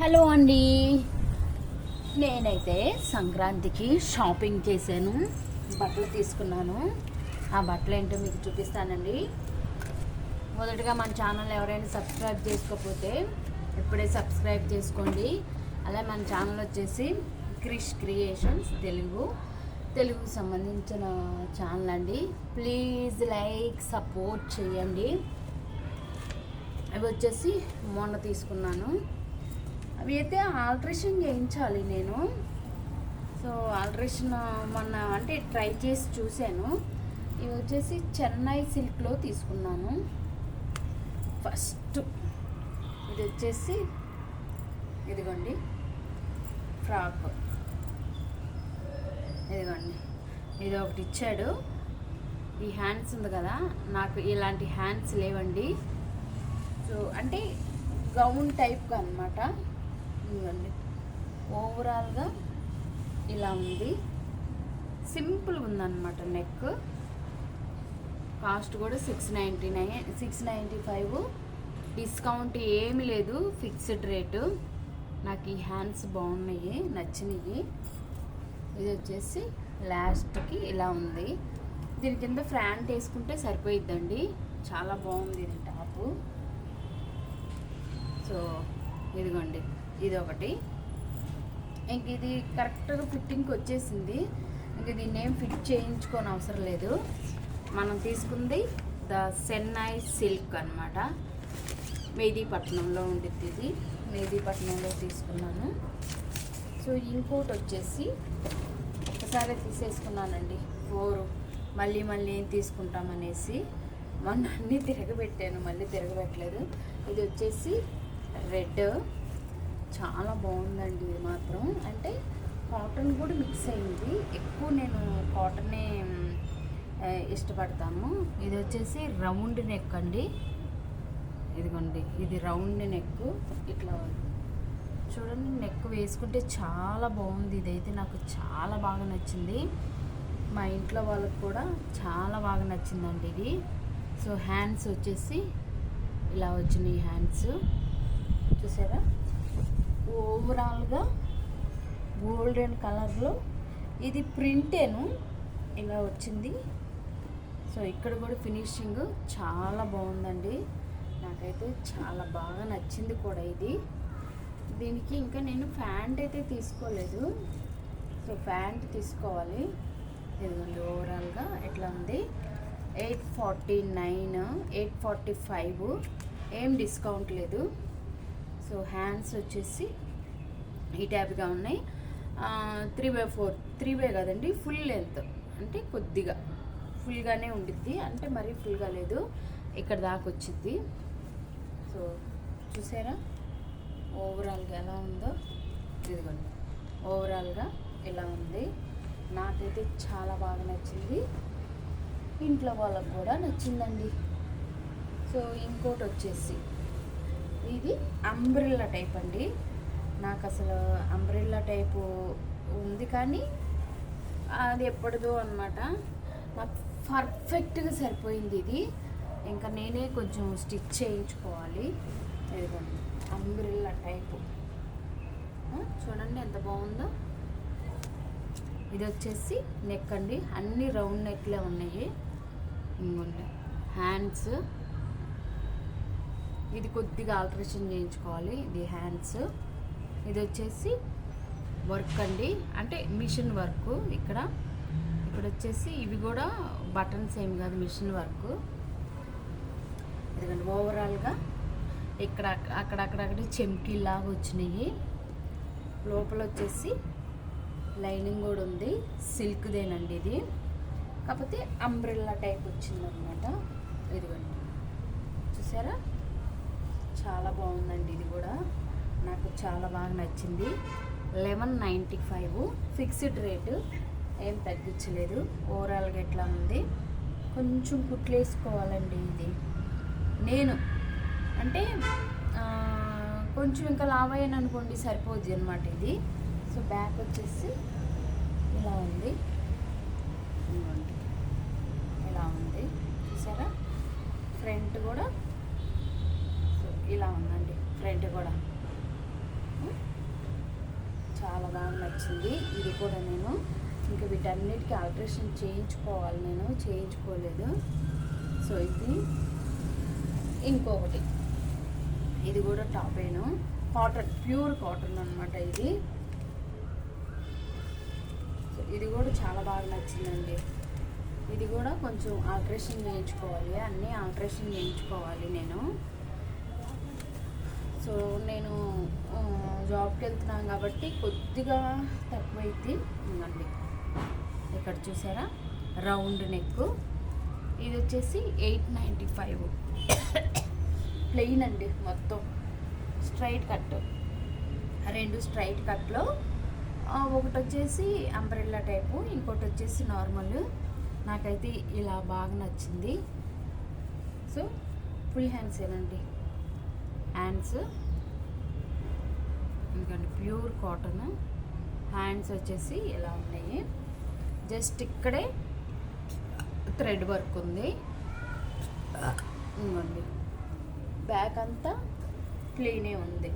Hello అండి. నేనైతే సంక్రాంతికి షాపింగ్ చేశాను. బట్టలు తీసుకున్నాను. ఆ బట్టలు ఏంటో మీకు చూపిస్తానండి. మొదటగా మన ఛానల్ ఎవరైనా సబ్స్క్రైబ్ చేసుకోకపోతే ఇప్పుడే సబ్స్క్రైబ్ చేసుకోండి. అలాగే మన ఛానల్ వచ్చేసి క్రిష్ క్రియేషన్స్ తెలుగు. తెలుగుకు సంబంధించిన ఛానల్ అండి. ప్లీజ్ లైక్ సపోర్ట్ చేయండి. అవి వచ్చేసి మొన్న తీసుకున్నాను. అవి అయితే ఆల్ట్రేషన్ చేయించాలి నేను. సో ఆల్ట్రేషన్ మొన్న అంటే ట్రై చేసి చూశాను. ఇవి వచ్చేసి చెన్నై సిల్క్లో తీసుకున్నాను. ఫస్ట్ ఇది వచ్చేసి ఇదిగోండి ఫ్రాక్. ఇదిగోండి ఇది ఒకటి ఇచ్చాడు. ఈ హ్యాండ్స్ ఉంది కదా నాకు ఇలాంటి హ్యాండ్స్ లేవండి. సో అంటే గౌన్ టైప్గా అనమాట ఇవ్వండి ఓవరాల్గా ఇలా ఉంది. సింపుల్గా ఉందన్నమాట నెక్ కాస్ట్ కూడా six ninety nine six ninety five discount ఏమి లేదు ఫిక్స్డ్ రేటు నాకు ఈ హ్యాండ్స్ బాగున్నాయి నచ్చినాయి. ఇది వచ్చేసి లాస్ట్కి ఇలా ఉంది. దీని కింద ఫ్రాంట్ వేసుకుంటే సరిపోయిద్దండి. చాలా బాగుంది ఇది టాపు సో ఇదిగోండి. ఇది ఒకటి ఇంక ఇది కరెక్ట్గా ఫిట్టింగ్కి వచ్చేసింది. ఇంక దీన్ని ఏం ఫిట్ చేయించుకోని అవసరం లేదు. మనం తీసుకుంది ద సెన్నై సిల్క్ అనమాట మెహదీపట్నంలో ఉండిద్ది ఇది. మెహదీపట్నంలో తీసుకున్నాను. సో ఇంకోటి వచ్చేసి ఒకసారి తీసేసుకున్నానండి. ఫోర్. మళ్ళీ మళ్ళీ ఏం తీసుకుంటామనేసి మొన్న అన్నీ తిరగబెట్టాను. మళ్ళీ తిరగబెట్టలేదు. ఇది వచ్చేసి రెడ్. చాలా బాగుందండి ఇది మాత్రం. అంటే కాటన్ కూడా మిక్స్ అయింది. ఎక్కువ నేను కాటనే ఇష్టపడతాను. ఇది వచ్చేసి రౌండ్ నెక్ అండి. ఇదిగోండి ఇది రౌండ్ నెక్. ఇట్లా చూడండి నెక్ వేసుకుంటే చాలా బాగుంది. ఇదైతే నాకు చాలా బాగా నచ్చింది. మా ఇంట్లో వాళ్ళకి కూడా చాలా బాగా నచ్చిందండి ఇది. సో హ్యాండ్స్ వచ్చేసి ఇలా వచ్చినాయి హ్యాండ్స్. చూసారు? ఓవరాల్గా గోల్డెన్ కలర్లో. ఇది ప్రింటేను ఇలా వచ్చింది. సో ఇక్కడ కూడా ఫినిషింగ్ చాలా బాగుందండి. నాకైతే చాలా బాగా నచ్చింది కూడా ఇది. దీనికి ఇంకా నేను ప్యాంట్ అయితే తీసుకోలేదు. సో ప్యాంట్ తీసుకోవాలి. ఇదిగోండి ఓవరాల్గా ఎట్లా ఉంది? Eight forty nine eight forty five. ఏం డిస్కౌంట్ లేదు. సో హ్యాండ్స్ వచ్చేసి ఈ టైప్గా ఉన్నాయి. Three by four three by కదండి ఫుల్ లెంత్ అంటే కొద్దిగా. ఫుల్గానే ఉండిద్ది. అంటే మరీ ఫుల్గా లేదు. ఇక్కడ దాకా వచ్చింది సో చూసారా? ఓవరాల్గా ఎలా ఉందో? ఇదిగోండి. ఓవరాల్గా ఇలా ఉంది. నాకైతే చాలా బాగా నచ్చింది. ఇంట్లో వాళ్ళకు కూడా నచ్చిందండి. సో ఇంకోటి వచ్చేసి ఇది అంబ్రిల్లా టైప్ అండి. నాకు అసలు అంబ్రెల్లా టైపు ఉంది కానీ అది ఎప్పటిదో అనమాట నాకు పర్ఫెక్ట్గా సరిపోయింది ఇది. ఇంకా నేనే కొంచెం స్టిచ్ చేయించుకోవాలి. అంబ్రిల్లా టైపు చూడండి ఎంత బాగుందో. ఇది వచ్చేసి నెక్ అండి. అన్ని రౌండ్ నెక్లే ఉన్నాయి. ఇంకోండి హ్యాండ్స్ ఇది కొద్దిగా ఆల్టరేషన్ చేయించుకోవాలి. ఇది హ్యాండ్స్ ఇది వచ్చేసి వర్క్ అండి. అంటే మిషన్ వర్క్ ఇక్కడ. ఇక్కడ వచ్చేసి ఇవి కూడా బటన్స్ ఏం కాదు మిషన్ వర్క్. ఎందుకంటే ఓవరాల్గా ఇక్కడ అక్కడక్కడక్కడ చెమ్కీలాగా వచ్చినాయి. లోపల వచ్చేసి లైనింగ్ కూడా ఉంది. సిల్క్దేనండి ఇది. కాకపోతే అంబ్రెల్లా టైప్ వచ్చిందనమాట. ఇదిగోండి. చూసారా? చాలా బాగుందండి ఇది కూడా. నాకు చాలా బాగా నచ్చింది. Eleven ninety five. Fixed rate. ఏం తగ్గించలేదు. ఓవరాల్గా ఎట్లా ఉంది? కొంచెం కుట్లేసుకోవాలండి ఇది. నేను అంటే కొంచెం ఇంకా లావ్ అయ్యాను అనుకోండి సరిపోద్ది అనమాట ఇది. సో బ్యాక్ వచ్చేసి ఇలా ఉంది. ఇలా ఉంది. చూసారా? ఫ్రంట్ కూడా. సో ఇలా ఉందండి. ఫ్రంట్ కూడా. చాలా బాగా నచ్చింది. ఇది కూడా నేను ఇంకా వీటన్నిటికీ ఆల్ట్రేషన్ చేయించుకోవాలి నేను. చేయించుకోలేదు. సో ఇది ఇంకొకటి. ఇది కూడా టాపేను కాటన్ ప్యూర్ కాటన్ అనమాట ఇది. సో ఇది కూడా చాలా బాగా నచ్చిందండి. ఇది కూడా కొంచెం ఆల్ట్రేషన్ చేయించుకోవాలి. అన్నీ ఆల్ట్రేషన్ చేయించుకోవాలి నేను. సో నేను జాబ్కి వెళ్తున్నాను కాబట్టి కొద్దిగా తక్కువైతే ఉందండి ఇక్కడ చూసారా? Round neck. ఇది వచ్చేసి ఎయిట్ నైంటీ ఫైవ్. ప్లెయిన్ అండి మొత్తం. Straight cut. రెండు స్ట్రైట్ కట్లో. ఒకటి వచ్చేసి అంబ్రెల్లా టైపు ఇంకోటి వచ్చేసి నార్మల్ నాకైతే ఇలా బాగా నచ్చింది. సో ఫుల్ హ్యాండ్స్ ఏనండి. హ్యాండ్స్ ఎందుకంటే ప్యూర్ కాటన్ హ్యాండ్స్ వచ్చేసి ఇలా ఉన్నాయి. జస్ట్ ఇక్కడే థ్రెడ్ వర్క్ ఉంది. ఇవ్వండి బ్యాక్ అంతా క్లీనే ఉంది.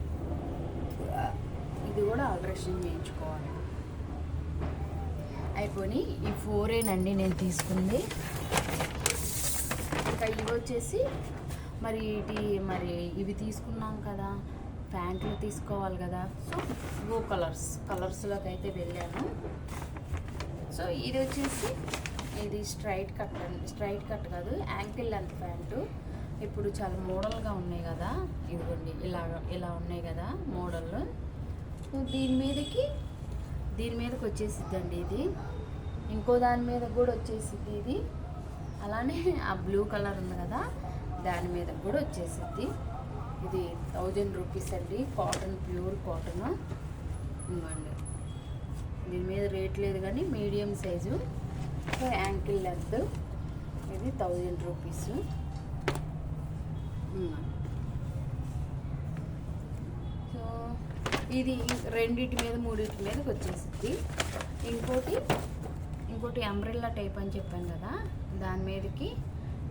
ఇది కూడా ఆల్ట్రేషన్ చేయించుకోవాలి. అయిపోయి ఈ ఫోరేనండి నేను తీసుకుంది. ఇంకా ఇవి వచ్చేసి మరి ఇటు మరి ఇవి తీసుకున్నాం కదా ప్యాంట్లు తీసుకోవాలి కదా. సో గో కలర్స్ కలర్స్లోకి అయితే వెళ్ళాను. సో ఇది వచ్చేసి ఇది స్ట్రైట్ కట్ స్ట్రైట్ కట్ కాదు యాంకిల్ లెంత్ ప్యాంటు. ఇప్పుడు చాలా మోడల్గా ఉన్నాయి కదా. ఇదిగోండి ఇలా ఇలా ఉన్నాయి కదా మోడల్ సో దీని మీదకి దీని మీదకి వచ్చేసిద్దండి ఇది. ఇంకో దాని మీద కూడా వచ్చేసిద్ది ఇది. అలానే ఆ బ్లూ కలర్ ఉంది కదా. దాని మీద కూడా వచ్చేసిద్ది. ఇది థౌజండ్ రూపీస్ అండి. కాటన్ ప్యూర్ కాటన్ ఇవ్వండి. దీని మీద రేట్ లేదు కానీ మీడియం సైజు యాంకిల్ లెంత్ ఇది థౌజండ్ రూపీస్ సో ఇది రెండింటి మీద మూడింటి మీదకి వచ్చేసింది ఇంకోటి ఇంకోటి అంబ్రెల్లా టైప్ అని చెప్పాను కదా? దాని మీదకి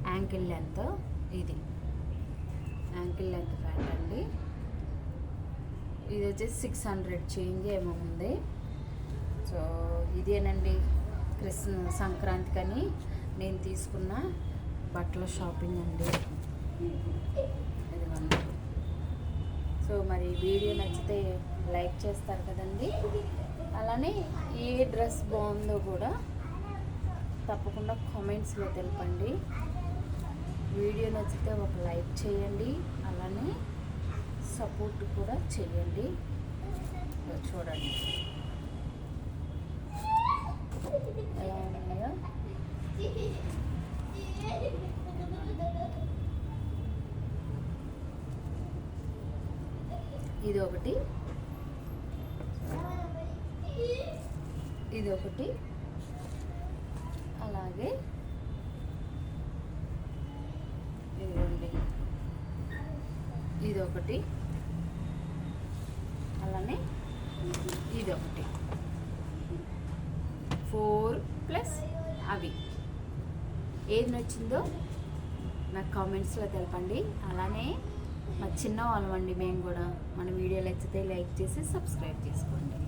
యాంకిల్ లెంత్ ఇది. యాంకిల్ లెంత్ ప్యాంట్ అండి. ఇది వచ్చేసి సిక్స్ హండ్రెడ్ చేంజ్ ఏమో ఉంది. సో ఇదేనండి కృష్ణ సంక్రాంతికని నేను తీసుకున్న బట్టల షాపింగ్ అండి. ఇదిగోండి సో మరి వీడియో నచ్చితే లైక్ చేస్తారు కదండి. అలానే ఏ డ్రెస్ బాగుందో కూడా తప్పకుండా కామెంట్స్లో తెలపండి. వీడియో నచ్చితే ఒక లైక్ చేయండి అలానే సపోర్ట్ కూడా చేయండి. చూడండి. ఎలా ఉన్నాయో ఇది ఒకటి ఇది ఒకటి అలాగే ఇదిగోండి ఇది ఒకటి అలానే ఇది ఒకటి ఫోర్ ప్లస్ అవి. ఏది నచ్చిందో నాకు కామెంట్స్లో తెలపండి. అలానే మా చిన్న వాళ్ళమండి మేము కూడా. మన వీడియో నచ్చితే లైక్ చేసి సబ్స్క్రైబ్ చేసుకోండి.